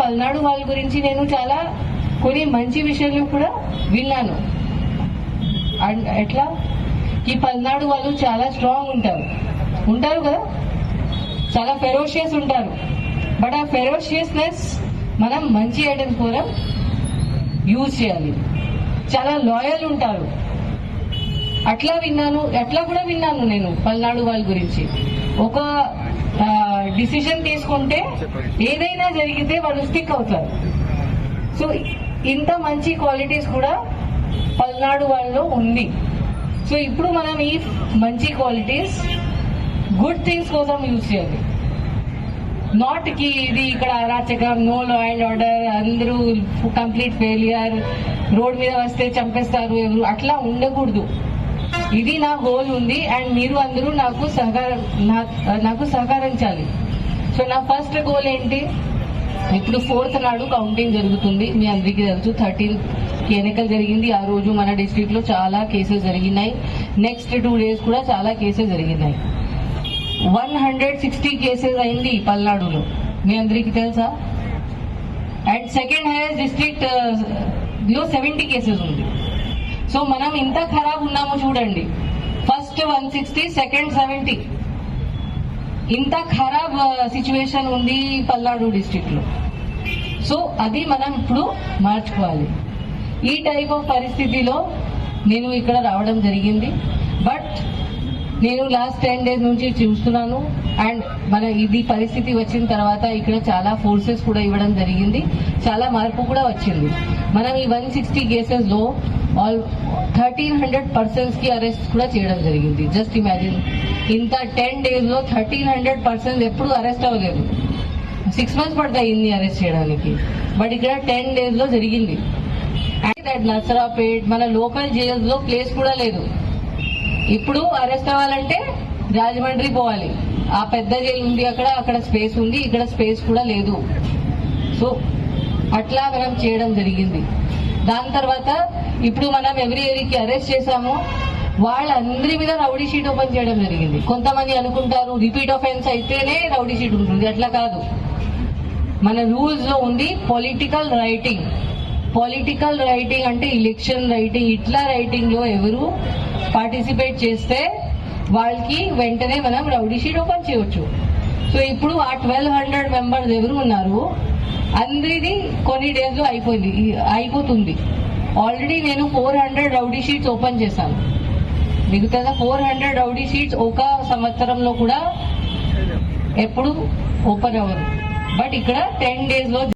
పల్నాడు వాళ్ళ గురించి నేను చాలా కొన్ని మంచి విషయాలు కూడా విన్నాను. అండ్ ఎట్లా? ఈ పల్నాడు వాళ్ళు చాలా స్ట్రాంగ్ ఉంటారు. ఉంటారు కదా? చాలా ఫెరోషియస్ ఉంటారు. బట్ ఆ ఫెరోషియస్నెస్ మనం మంచి ఐటమ్స్ కోసం యూజ్ చేయాలి. చాలా లాయల్ ఉంటారు. అట్లా విన్నాను అట్లా కూడా విన్నాను నేను పల్నాడు వాళ్ళ గురించి. ఒక డిసిజన్ తీసుకుంటే ఏదైనా జరిగితే వాళ్ళు స్టిక్ అవుతారు. సో ఇంత మంచి క్వాలిటీస్ కూడా పల్నాడు వాళ్ళలో ఉంది. సో ఇప్పుడు మనం ఈ మంచి క్వాలిటీస్ గుడ్ థింగ్స్ కోసం యూజ్ చేయాలి. నాట్కి ఇది ఇక్కడ అరాచకం నో లా అండ్ ఆర్డర్ అందరూ కంప్లీట్ ఫెయిలియర్ రోడ్ మీద వస్తే చంపేస్తారు ఎవరు అట్లా ఉండకూడదు. ఇది నా గోల్ ఉంది అండ్ మీరు అందరూ నాకు సహకారం నాకు సహకరించాలి. సో నా ఫస్ట్ గోల్ ఏంటి? ఇప్పుడు ఫోర్త్ నాడు కౌంటింగ్ జరుగుతుంది. మీ అందరికీ తెలుసు థర్టీన్త్ ఎన్నికలు జరిగింది. ఆ రోజు మన డిస్ట్రిక్ట్లో చాలా కేసెస్ జరిగినాయి. నెక్స్ట్ టూ డేస్ కూడా చాలా కేసెస్ జరిగినాయి. వన్ హండ్రెడ్ సిక్స్టీ కేసెస్ అయింది పల్నాడులో. మీ అందరికీ తెలుసా? అండ్ సెకండ్ హైయెస్ట్ డిస్ట్రిక్ట్లో సెవెంటీ కేసెస్ ఉంది. సో మనం ఇంత ఖరాబ్ ఉన్నామో చూడండి. First one sixty second seventy ఇంత ఖరాబ్ సిచ్యువేషన్ ఉంది పల్నాడు డిస్టిక్లో లో సో అది మనం ఇప్పుడు మార్చుకోవాలి. ఈ టైప్ ఆఫ్ పరిస్థితిలో నేను ఇక్కడ రావడం జరిగింది. బట్ నేను లాస్ట్ టెన్ డేస్ నుంచి చూస్తున్నాను. అండ్ మన ఇది పరిస్థితి వచ్చిన తర్వాత ఇక్కడ చాలా ఫోర్సెస్ కూడా ఇవ్వడం జరిగింది. చాలా మార్పు కూడా వచ్చింది. మనం ఈ వన్ సిక్స్టీ కేసెస్లో ఆల్ థర్టీన్ హండ్రెడ్ పర్సన్స్కి అరెస్ట్ కూడా చేయడం జరిగింది. జస్ట్ ఇమాజిన్ ఇంత టెన్ డేస్లో థర్టీన్ హండ్రెడ్ పర్సన్స్ ఎప్పుడు అరెస్ట్ అవ్వలేదు. సిక్స్ మంత్స్ పడతాయి ఇన్ని అరెస్ట్ చేయడానికి. బట్ ఇక్కడ టెన్ డేస్లో జరిగింది. దట్ నసరాపేట్ మన లోకల్ జైల్స్లో ప్లేస్ కూడా లేదు. ఇప్పుడు అరెస్ట్ అవ్వాలంటే రాజమండ్రి పోవాలి. ఆ పెద్ద జైలు ఉంది అక్కడ అక్కడ స్పేస్ ఉంది ఇక్కడ స్పేస్ కూడా లేదు. సో అట్లా మనం చేయడం జరిగింది. దాని తర్వాత ఇప్పుడు మనం ఎవరి ఎవరికి అరెస్ట్ చేశాము. వాళ్ళందరి మీద రౌడీ షీట్ ఓపెన్ చేయడం జరిగింది. కొంతమంది అనుకుంటారు రిపీట్ ఆఫెన్స్ అయితేనే రౌడీ షీట్ ఉంటుంది. అట్లా కాదు. మన రూల్స్లో ఉంది పొలిటికల్ రైటింగ్ పొలిటికల్ రైటింగ్ అంటే ఎలక్షన్ రైటింగ్ ఇట్లా రైటింగ్లో ఎవరు పార్టిసిపేట్ చేస్తే వాళ్ళకి వెంటనే మనం రౌడీ షీట్ ఓపెన్ చేయవచ్చు సో ఇప్పుడు ఆ ట్వెల్వ్ హండ్రెడ్ మెంబర్స్ ఎవరు ఉన్నారు అందరిది కొన్ని డేస్లో అయిపోయింది అయిపోతుంది. ఆల్రెడీ నేను four hundred rowdy sheets open చేశాను. మిగతా ఫోర్ హండ్రెడ్ రౌడీ షీట్స్ ఒక సంవత్సరంలో కూడా ఎప్పుడు ఓపెన్ అవ్వదు. బట్ ఇక్కడ టెన్ డేస్లో